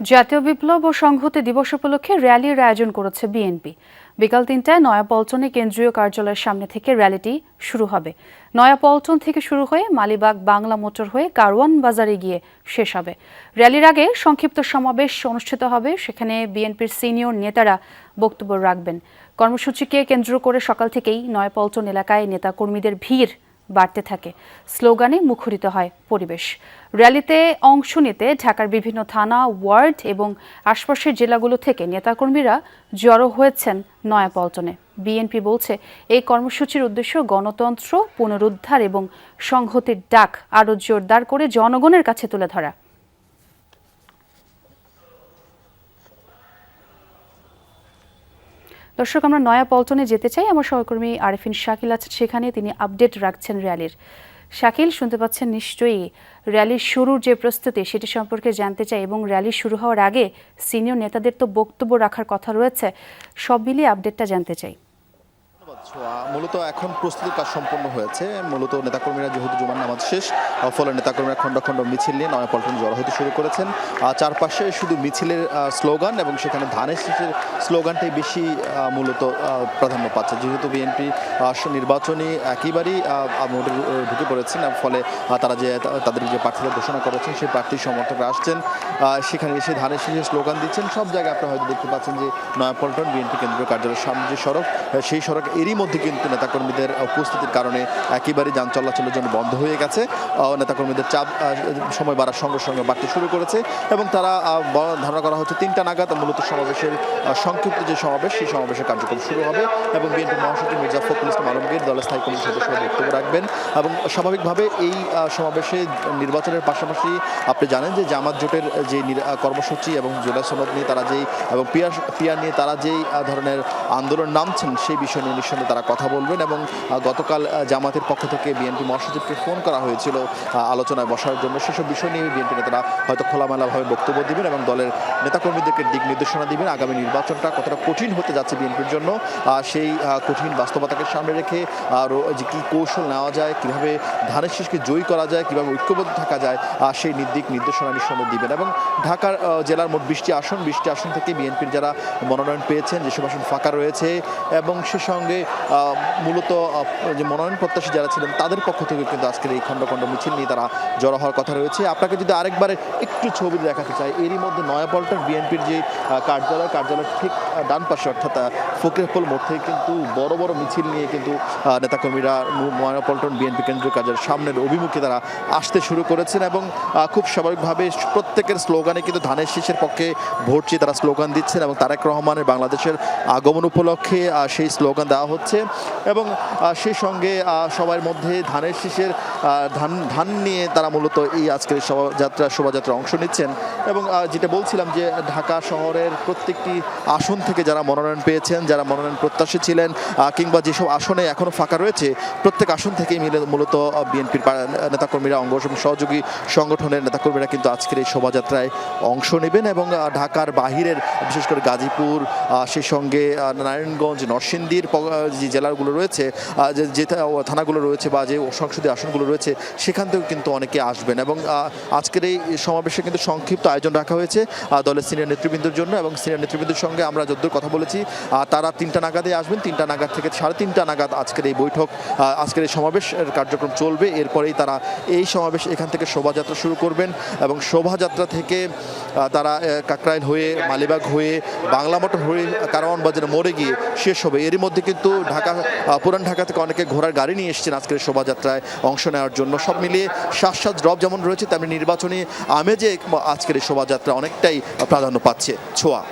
জাতীয় বিপ্লব ও সংহতি দিবস উপলক্ষে র্যালির আয়োজন করেছে বিএনপি। বিকাল তিনটায় নয়াপল্টনে কেন্দ্রীয় কার্যালয়ের সামনে থেকে র্যালিটি শুরু হবে। নয়াপল্টন থেকে শুরু হয়ে মালিবাগ বাংলা মোটর হয়ে কারওয়ান বাজারে গিয়ে শেষ হবে। র্যালির আগে সংক্ষিপ্ত সমাবেশ অনুষ্ঠিত হবে। সেখানে বিএনপির সিনিয়র নেতারা বক্তব্য রাখবেন। কর্মসূচিকে কেন্দ্র করে সকাল থেকেই নয়াপল্টন এলাকায় নেতাকর্মীদের ভিড় বাড়তে থাকে। স্লোগানে মুখরিত হয় পরিবেশ। র্যালিতে অংশ নিতে ঢাকার বিভিন্ন থানা, ওয়ার্ড এবং আশপাশের জেলাগুলো থেকে নেতাকর্মীরা জড়ো হয়েছেন নয়াপল্টনে। বিএনপি বলছে, এই কর্মসূচির উদ্দেশ্য গণতন্ত্র, পুনরুদ্ধার এবং সংহতির ডাক আরও জোরদার করে জনগণের কাছে তুলে ধরা। দর্শক, আমরা নয়া পল্টনে যেতে চাই। আমার সহকর্মী আরেফিন শাকিল আছেন সেখানে। তিনি আপডেট রাখছেন র্যালির। শাকিল, শুনতে পাচ্ছেন নিশ্চয়ই র্যালির শুরুর যে প্রস্তুতি, সেটি সম্পর্কে জানতে চাই এবং র্যালি শুরু হওয়ার আগে সিনিয়র নেতাদের তো বক্তব্য রাখার কথা রয়েছে। সব মিলিয়ে আপডেটটা জানতে চাই। মূলত এখন প্রস্তুতির কাজ সম্পন্ন হয়েছে। মূলত নেতাকর্মীরা যেহেতু জুমার নামাজ শেষ ফলে নেতাকর্মীরা খণ্ড খণ্ড মিছিল নিয়ে নয়াপল্টন জড়ো হতে শুরু করেছেন। চারপাশে শুধু মিছিলের স্লোগান এবং সেখানে ধানের শীষের স্লোগানটাই বেশি মূলত প্রাধান্য পাচ্ছে। যেহেতু বিএনপি নির্বাচনী একেবারেই মোটে ঢুকে পড়েছেন ফলে তারা যে তাদের যে প্রার্থীরা ঘোষণা করেছেন, সেই প্রার্থীর সমর্থকরা আসছেন। সেখানে এসে ধানের শীষের স্লোগান দিচ্ছেন। সব জায়গায় আপনারা হয়তো দেখতে পাচ্ছেন যে নয়াপল্টন বিএনপি কেন্দ্রীয় কার্যালয়ের সামনে যে সড়ক সেই সড়ক এরই মধ্যে কিন্তু নেতাকর্মীদের উপস্থিতির কারণে একেবারে যান চলাচলের জন্য বন্ধ হয়ে গেছে। নেতাকর্মীদের চাপ সময় বাড়ার সঙ্গে সঙ্গে বাড়তে শুরু করেছে এবং তারা ধারণা করা হচ্ছে তিনটা নাগাদ মূলত সমাবেশের সংক্ষিপ্ত যে সমাবেশ, সেই সমাবেশের কার্যক্রম শুরু হবে এবং বিএনপি মহাসচিব মির্জা ফখরুল ইসলাম আলমগীর দলের স্থায়ী কমিটির সদস্য বক্তব্য রাখবেন এবং স্বাভাবিকভাবে এই সমাবেশে নির্বাচনের পাশাপাশি আপনি জানেন যে জামাত জোটের যে কর্মসূচি এবং জোলা সনদ নিয়ে তারা যেই এবং পিয়ার পিয়ার নিয়ে তারা যেই ধরনের আন্দোলন নামছেন সেই বিষয় নিয়ে নিঃসন্দেহে তারা কথা বলবেন এবং গতকাল জামাতের পক্ষ থেকে বিএনপি মহাসচিবকে ফোন করা হয়েছিল আলোচনায় বসার জন্য। সেসব বিষয় নিয়ে বিএনপি নেতারা হয়তো খোলামেলাভাবে বক্তব্য দিবেন এবং দলের নেতাকর্মীদেরকে দিক নির্দেশনা দিবেন। আগামী নির্বাচনটা কতটা কঠিন হতে যাচ্ছে বিএনপির জন্য সেই কঠিন বাস্তবতাকে সামনে রেখে আর যে কী কৌশল নেওয়া যায়, কীভাবে ধানের শীষকে জয়ী করা যায়, কীভাবে ঐক্যবদ্ধ থাকা যায় সেই নির্দিক নির্দেশনা নিঃসন্দেহে দিবেন এবং ঢাকার জেলার মোট বিশটি আসন বিশটি আসন থেকে বিএনপির যারা মনোনয়ন পেয়েছেন যেসব আসন ফাঁকা রয়েছে এবং সে সঙ্গে মূলত যে মনোনয়ন প্রত্যাশী যারা ছিলেন, তাদের পক্ষ থেকে কিন্তু আজকের এই খণ্ড খণ্ড মিছিল নিয়ে তারা জড়ো হওয়ার কথা রয়েছে। আপনাকে যদি আরেকবারে একটু ছবি দেখাতে চাই, এরই মধ্যে নয়াপল্টন বিএনপির যে কার্যালয়, কার্যালয়ের ঠিক ডান পাশে, অর্থাৎ ফকিরপল মোড় থেকে কিন্তু বড় বড় মিছিল নিয়ে কিন্তু নেতাকর্মীরা নয়াপল্টন বিএনপি কেন্দ্রীয় কার্যালয়ের সামনের অভিমুখে তারা আসতে শুরু করেছেন এবং খুব স্বাভাবিকভাবে প্রত্যেকের স্লোগানে কিন্তু ধানের শীষের পক্ষে ভোট চেয়ে তারা স্লোগান দিচ্ছেন এবং তারেক রহমানের বাংলাদেশের আগমন উপলক্ষে সেই স্লোগান দেওয়া হচ্ছে। এবং সেই সঙ্গে সবার মধ্যে ধানের শীষের ধান ধান নিয়ে তারা মূলত এই আজকের শোভাযাত্রা শোভাযাত্রা অংশ নিচ্ছেন। এবং যেটা বলছিলাম যে ঢাকা শহরের প্রত্যেকটি আসন থেকে যারা মনোনয়ন পেয়েছেন, যারা মনোনয়ন প্রত্যাশী ছিলেন কিংবা যেসব আসনে এখনও ফাঁকা রয়েছে, প্রত্যেক আসন থেকেই মিলে মূলত বিএনপির নেতাকর্মীরা, অঙ্গ সহযোগী সংগঠনের নেতাকর্মীরা কিন্তু আজকের এই শোভাযাত্রায় অংশ নেবেন এবং ঢাকার বাহিরের, বিশেষ করে গাজীপুর সেই সঙ্গে নারায়ণগঞ্জ, নরসিংদীর যে জেলাগুলো রয়েছে যে যে থানাগুলো রয়েছে বা যে সংসদীয় আসনগুলো রয়েছে, সেখান থেকেও কিন্তু অনেকে আসবেন এবং আজকের এই সমাবেশে কিন্তু সংক্ষিপ্ত আয়োজন রাখা হয়েছে দলের সিনিয়র নেতৃবৃন্দের জন্য এবং সিনিয়র নেতৃবৃন্দের সঙ্গে আমরা যদ্দূর কথা বলেছি তারা তিনটা নাগাদে আসবেন, তিনটা নাগাদ থেকে সাড়ে তিনটা নাগাদ আজকের এই বৈঠক আজকের এই সমাবেশের কার্যক্রম চলবে। এরপরেই তারা এই সমাবেশ এখান থেকে শোভাযাত্রা শুরু করবেন এবং শোভাযাত্রা থেকে তারা কাকরাইল হয়ে, মালিবাগ হয়ে, বাংলা মোটর হয়ে, কারওয়ান বাজারে মোড়ে গিয়ে শেষ হবে। এরই মধ্যে কিন্তু ঢাকা পুরান ঢাকা থেকে অনেকে ঘোড়ার গাড়ি নিয়ে এসেছেন আজকের শোভাযাত্রায় অংশ নেওয়ার জন্য। সব মিলিয়ে সাত ড্রপ যেমন রয়েছে, তেমনি নির্বাচনী আমেজে আজকের এই শোভাযাত্রা অনেকটাই প্রাধান্য পাচ্ছে ছোঁয়া।